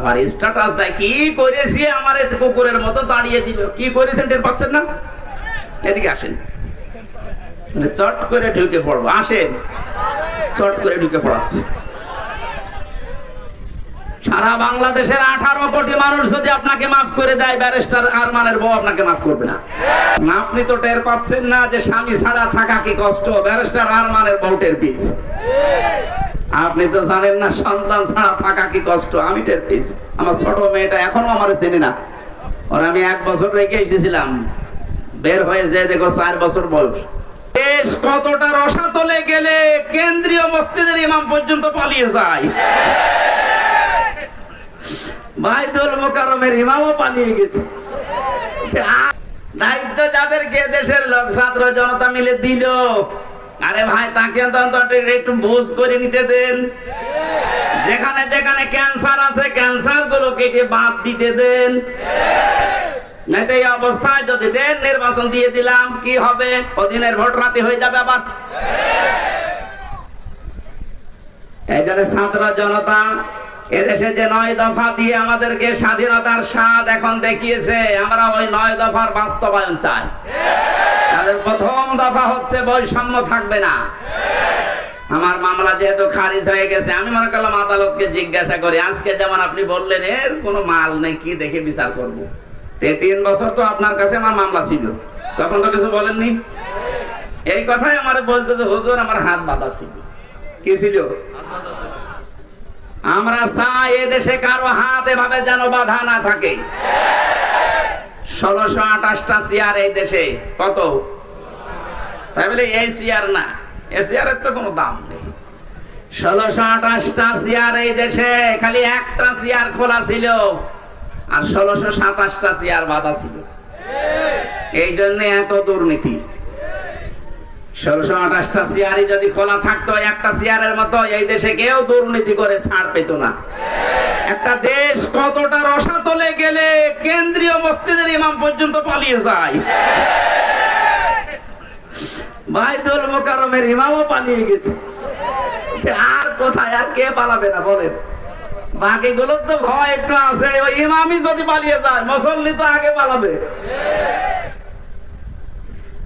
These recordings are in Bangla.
আবার স্ট্যাটাস দেয় কি করেছি আমার কুকুরের মতো দাঁড়িয়ে দিল? কি করেছেন টের পাচ্ছেন না? এদিকে আসেন। মানে চট করে ঢুকে পড়ব। আসেন। চট করে ঢুকে পড়াচ্ছে। সারা বাংলাদেশের আঠারো কোটি মানুষ যদি আপনাকে মাফ করে দেয় ব্যারিস্টার আরমানের বউ আপনাকে মাফ করবে না। না, আপনি তো টের পাচ্ছেন না যে স্বামী ছাড়া থাকা কি কষ্ট? ব্যারিস্টার আরমানের বউ টের পেয়েছে। আপনি তো জানেন না, সন্তান ছাড়া থাকা কি কষ্ট? আমি টের পেয়েছি। আমার ছোট মেয়েটা এখনও আমার চেনে না। ওর আমি এক বছর রেখে এসেছিলাম। বের হয়ে যে দেখো চার বছর বয়স। দেশ কতটা রসাতলে গেলে কেন্দ্রীয় মসজিদের ইমাম পর্যন্ত পালিয়ে যায়। বাইতুল মোকারমের ইমামও পালিয়ে গেছে। দায়িত্ব যাদেরকে দেশের লোক, ছাত্র জনতা মিলে দিল। আরে ভাই, তাকে একটু বুঝ করে নিতে দেন। যেখানে যেখানে ক্যান্সার আছে ক্যান্সারগুলো কেটে বাদ দিতে দেন। অবস্থায় যদি নির্বাচন দিয়ে দিলাম, কি হবে? ভোট রাতে হয়ে যাবে আবার। জনতা এদেশে যে নয় দফা দিয়ে আমাদেরকে স্বাধীনতার স্বাদ এখন দেখিয়েছে, আমরা ওই নয় দফার বাস্তবায়ন চাই। তাদের প্রথম দফা হচ্ছে বৈষম্য থাকবে না। আমার মামলা যেহেতু খারিজ হয়ে গেছে, আমি মনে করলাম আদালতকে জিজ্ঞাসা করি, আজকে যেমন আপনি বললেন, এর কোনো মাল নেই, কি দেখে বিচার করব? তিন বছর তো আপনার কাছে আমার মামলা ছিল, তখন তো কিছু বলেননি? এই কথাই আমার বলতে যে, হুজুর, আমার হাত বাঁধা ছিল। কি ছিল? আমরা চাই এদেশে কারও হাত এভাবে যেন বাধা না থাকে। ষোলোশো আঠাশটা চেয়ার এই দেশে। কত? তাই বলে এই চেয়ার না। তো কোনো দাম নেই। ষোলোশো চেয়ার এই দেশে, খালি একটা চেয়ার খোলা ছিল। আর ষোলোশো চেয়ার ছিল। এই জন্য এত দুর্নীতি। ষোলোশো আঠাশটা চেয়ারই যদি খোলা থাকতো, একটা চেয়ারের মতো এই দেশে কেউ দুর্নীতি করে ছাড় পেত না। একটা দেশ কতটা রসাতলে গেলে কেন্দ্রীয় মসজিদের ইমাম পর্যন্ত পালিয়ে যায়। বাইতুল মোকারমের ইমামও পালিয়ে গেছে। আর কোথায়, আর কে পালাবে না বলেন? বাকিগুলোর তো ভয় একটু আছে, ওই ইমামই যদি পালিয়ে যায়, মুসল্লি তো আগে পালাবে।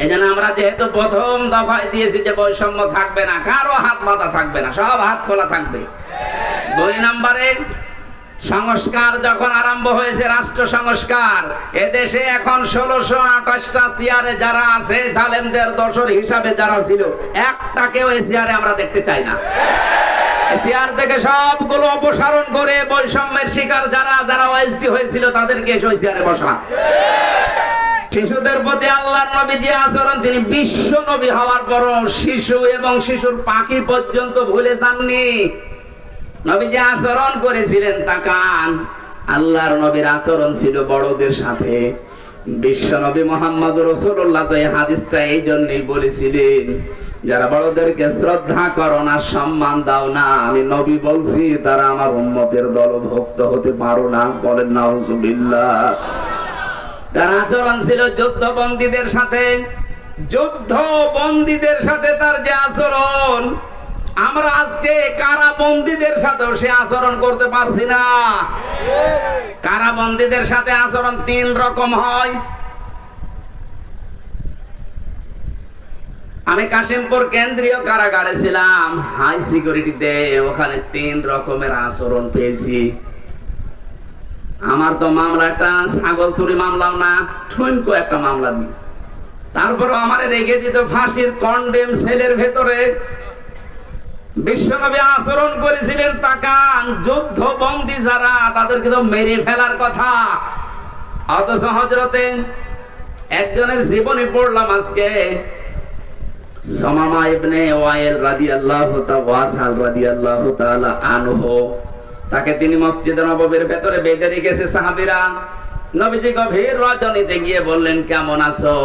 এই জন্য আমরা যেহেতু প্রথম দফায় দিয়েছি যে বৈষম্য থাকবে না, কারও হাত বাঁধা থাকবে না, সব হাত খোলা থাকবে। দুই নম্বরে, সংস্কার যখন আরম্ভ হয়েছে, রাষ্ট্র সংস্কার, এদেশে এখন ষোলোশো আঠাশটা চেয়ারে যারা আছে, জালেমদের দশর হিসাবে যারা ছিল একটাকেও এই চেয়ারে আমরা দেখতে চাই না। চেয়ার থেকে সবগুলো অপসারণ করে বৈষম্যের শিকার যারা যারা ওএসডি হয়েছিল, তাদেরকে ওই চেয়ারে বসা শিশুদের প্রতি আল্লাহর নবী যে আচরণ, তিনি বিশ্ব নবী হওয়ার পর শিশু এবং শিশুর পাখি পর্যন্ত ভুলে যাননি। নবী যে আচরণ করেছিলেন তাকান। আল্লাহর নবীর আচরণ ছিল বড়দের সাথে। বিশ্ব নবী মোহাম্মদ রসুল্লাহ তো এই হাদিসটা এই জন্যই বলেছিলেন, যারা বড়দেরকে শ্রদ্ধা করো না, সম্মান দাও না, আমি নবী বলছি, তারা আমার উম্মতের দলভুক্ত হতে পারো না। বলেন না তার আচরণ ছিল যুদ্ধ বন্দীদের সাথে, যুদ্ধ বন্দীদের সাথে তার যে আচরণ, আমরা আজকে কারা বন্দীদের সাথেও সে আচরণ করতে পারছি না। কারা বন্দীদের সাথে আচরণ তিন রকম হয়। আমি কাশিমপুর কেন্দ্রীয় কারাগারে ছিলাম, হাই সিকিউরিটিতে ওখানে তিন রকমের আচরণ পেয়েছি। আমার তো মামলা একটা, ছাগল চুরি মামলাও না, ঠুনকো একটা মামলা দিয়েছে। তারপরে আমার রেখে দিত ফাঁসির কন্ডেম সেলের ভেতরে। বিশ্বনবী আচরণ করেছিলেন তাকান যুদ্ধ বন্দী যারা, তাদেরকে তো মেরে ফেলার কথা। অথচ হজরতে একজনের জীবনে পড়লাম আজকে, সমামা ইবনে ওয়াইল রাদিয়াল্লাহু তাআলা, ওয়াসাল রাদিয়াল্লাহু তাআলা আনহু। তাকে তিনি মসজিদে নববীর ভেতরে বেঁধে রেখেছে সাহাবীরা। নবীজি গভীর রজনীতে গিয়ে বললেন, কেমন আছো?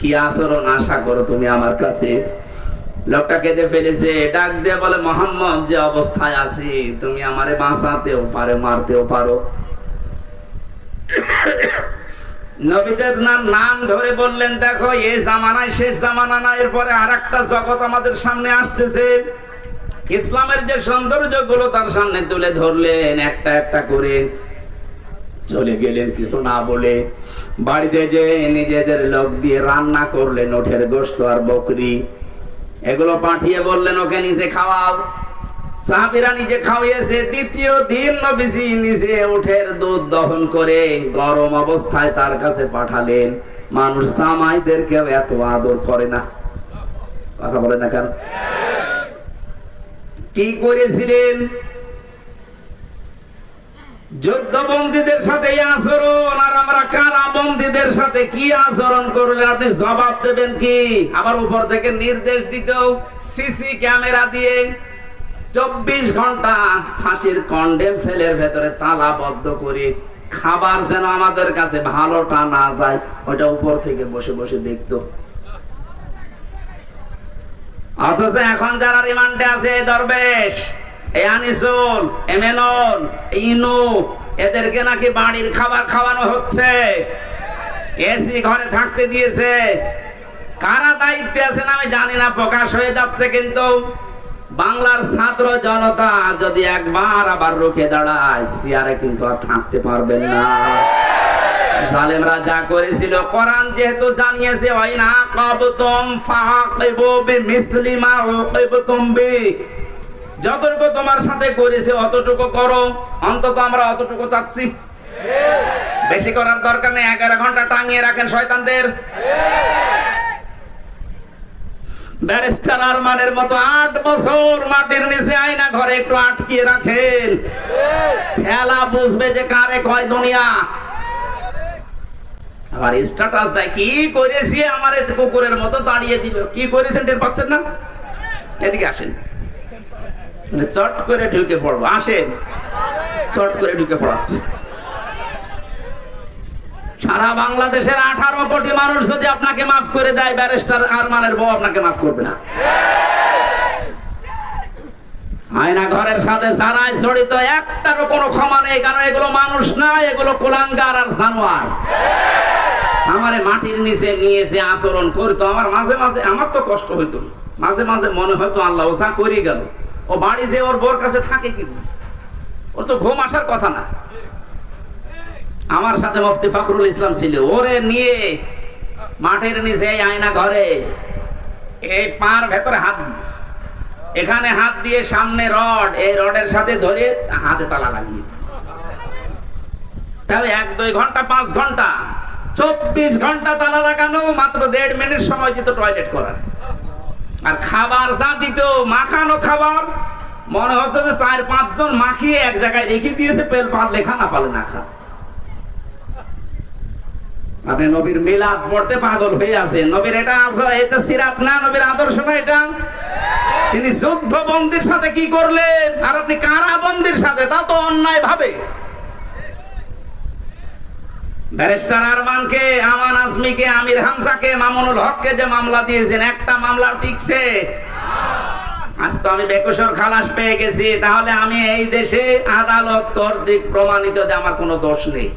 কি আচরণ আশা করো তুমি আমার কাছে? লোকটা কেঁদে ফেলেছে, ডাক দিয়ে বলে, মোহাম্মদ, যে অবস্থায় আছি, তুমি আমারে বাঁচাতেও পারে, মারতেও পারো। নবীদের নাম নাম ধরে বললেন, দেখো, এই জামানায় শেষ জামানা না, এরপরে আর একটা জগৎ আমাদের সামনে আসতেছে। ইসলামের যে সৌন্দর্যগুলো তার সামনে তুলে ধরলেন, একটা একটা করে। চলে গেলেন কিছু না বলে বাড়িতে যে নিজেদের লোক দিয়ে রান্না করলেন, ওঠের গোস্ত আর বকরি। এগুলো পাঠিয়ে বললেন, ওকে নিচে খাওয়াও। সাহাবিরা নিজে খাওয়িয়েছে দ্বিতীয় দিন নবীজি নিজে উঠের দুধ দহন করে গরম অবস্থায় তার কাছে পাঠালেন। মানুষ জামাইদেরকেও এত আদর করে না। কথা বলে না কেন? কি করেছিলেন? যুদ্ধবন্দীদের সাথে আচরণ, আর আমরা কারা বন্দীদের সাথে কি আচরণ করলে আপনি জবাব দেবেন কি? আবার উপর থেকে নির্দেশ দিত সিসি ক্যামেরা দিয়ে চব্বিশ ঘণ্টা ফাঁসির কন্ডেম সেলের ভেতরে তালাবদ্ধ করে খাবার যেন আমাদের কাছে ভালোটা না যায়, ওটা উপর থেকে বসে বসে দেখতো। অথচ এখন যারা রিমান্ডে আছে দরবেশ, এই আনিসুল ইনু, এদেরকে নাকি বাড়ির খাবার খাওয়ানো হচ্ছে। এসি ঘরে থাকতে দিয়েছে। কারা দায়িত্বে আছেন আমি জানি না, প্রকাশ হয়ে যাচ্ছে কিন্তু বাংলার ছাত্র জনতা যদি একবার আবার রুখে দাঁড়ায়, সিয়ারে কিন্তু আর থাকতে পারবেন না। জালেমরা যা করেছিল, কোরআন যেহেতু জানিয়েছে, হয় না? কাবতুম ফাকিবু বিমিসলি মা উকিবতুম বি। যতটুকু তোমার সাথে করেছে, অতটুকু করো। অন্তত আমরা অতটুকু চাচ্ছি। বেশি করার দরকার নেই, এগারো ঘণ্টা টাঙিয়ে রাখেন শয়তানদের। ব্যারিস্টার আরমানের মতো আট বছর মাটির নিচে আয়না ঘরে একটু আটকিয়ে রাখেন। ঠেলা বুঝবে যে কারে কয় দুনিয়া। আবার স্ট্যাটাস দেয়, কি করেছি আমার কুকুরের মতো দাঁড়িয়ে দিল? কি করেছেন টের পাচ্ছেন না? এদিকে আসেন। মানে চট করে ঢুকে পড়ব। আসেন। চট করে ঢুকে পড়াচ্ছে। সারা বাংলাদেশের আঠারো কোটি মানুষ যদি আপনাকে মাফ করে দেয়, ব্যারিস্টার আরমানের বউ আপনাকে মাফ করবে না। আয়না ঘরের সাথে যারাই জড়িত, একটারও কোনো ক্ষমা নেই, কারণ এগুলো মানুষ না, এগুলো কুলাঙ্গার আর জানোয়ার। আমারে মাটির নিচে নিয়ে যে আচরণ করতো, আমার মাঝে মাঝে আমার তো কষ্ট হইতো মাঝে মাঝে মনে হয়তো আল্লাহ ও যা করে গেল। ও বাড়ি যে ওর বোর কাছে থাকে কি করে? ওর তো ঘুম আসার কথা না। আমার সাথে মুফতি ফখরুল ইসলাম ছিল। ওরে নিয়ে মাটির নিচে আয়না ঘরে, এই পার ভেতরে হাত দিস। এখানে হাত দিয়ে সামনে রড, এই রডের সাথে ধরে হাতে তালা লাগিয়ে। তবে এক দুই ঘণ্টা, পাঁচ ঘণ্টা চব্বিশ ঘণ্টা তালা লাগানো, মাত্র দেড় মিনিট সময় দিত টয়লেট করার। আর খাবার যা দিত, মাখানো খাবার, মনে হচ্ছে যে চার পাঁচজন মাখিয়ে এক জায়গায় রেখে দিয়েছে, পেল পারলে খা না পারলে না খা। আপনি নবীর মিলাদ পড়তে পাগল হয়ে আছেন। নবীর এটা এটা সিরাত না, নবীর আদর্শ না এটা? তিনি যুদ্ধ বন্দির সাথে কি করলেন? আর আপনি কারা বন্দির সাথে, তা তো অন্যায় ভাবে ব্যারিস্টার আরমানকে, আমান আজমিকে, আমির হামজাকে, মামুনুল হককে যে মামলা দিয়েছেন, একটা মামলা টিকছে। আজ তো আমি বেকসর খালাস পেয়ে গেছি, তাহলে আমি এই দেশে আদালত কর্তৃক প্রমাণিত যে আমার কোনো দোষ নেই।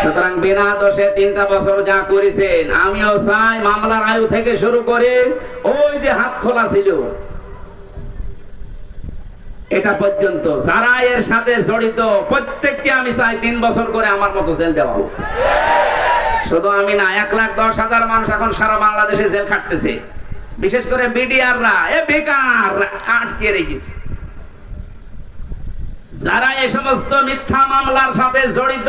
সুতরাং বিনা দোষে তিনটা বছর যা করেছেন, আমিও চাই মামলার আয়ু থেকে শুরু করে ওই যে হাত খোলা ছিল এটা পর্যন্ত। যারা এর সাথে জড়িত, প্রত্যেককে আমি চাই তিন বছর করে আমার মতো জেল দেওয়া হোক। শুধু আমি না, এক লাখ দশ হাজার মানুষ এখন সারা বাংলাদেশে জেল খাটতেছে। বিশেষ করে বিডিআররা, এ বেকার, আটকে রেখেছে। যারা এই সমস্ত মিথ্যা মামলার সাথে জড়িত,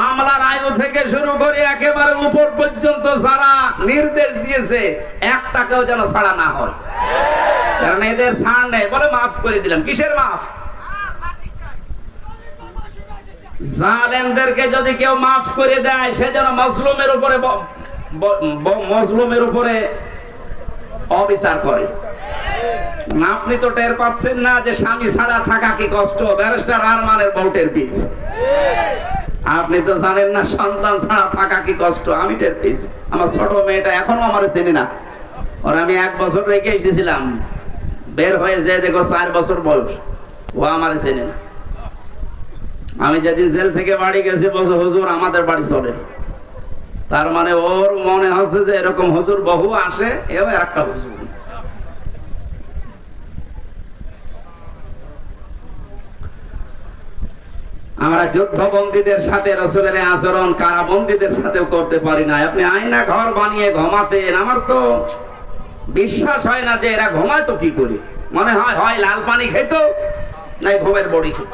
মামলার আয়ু থেকে শুরু করে একেবারে উপর পর্যন্ত যারা নির্দেশ দিয়েছে একটাকেও যেন ছাড়া না হয়। কারণ এদের ছাড় নেই, বলে মাফ করে দিলাম। কিসের মাফ? জালেমদেরকে যদি কেউ মাফ করে দেয়, সে যেন মজলুমের উপরে মজলুমের উপরে অবিচার করে। আপনি তো টের পাচ্ছেন না যে স্বামী ছাড়া থাকা কি কষ্ট? ব্যারিস্টার আরমানের বউটের পিস। আপনি তো জানেন না, সন্তান ছাড়া থাকা কি কষ্ট? আমি টের পেয়েছি। আমার ছোট মেয়েটা এখনও আমার চেনে না। ওর আমি এক বছর রেখে এসেছিলাম। বের হয়ে যে দেখো চার বছর বয়স, ও আমার চেনে না। আমি যেদিন জেল থেকে বাড়ি গেছি বছর হুজুর, আমাদের বাড়ি চলে তার মানে ওর মনে হচ্ছে যে এরকম হুজুর বহু আসে, এও একটা হুজুর। আমরা যুদ্ধবন্দীদের সাথে, রসুলের আচরণ, কারাবন্দীদের সাথেও করতে পারি না আপনি আয়না ঘর বানিয়ে ঘমাতেন, আমার তো বিশ্বাস হয় না যে এরা ঘুমায় তো কি করে? মনে হয় হয় লাল পানি খেত, নাই ঘুমের বড়ি খেত।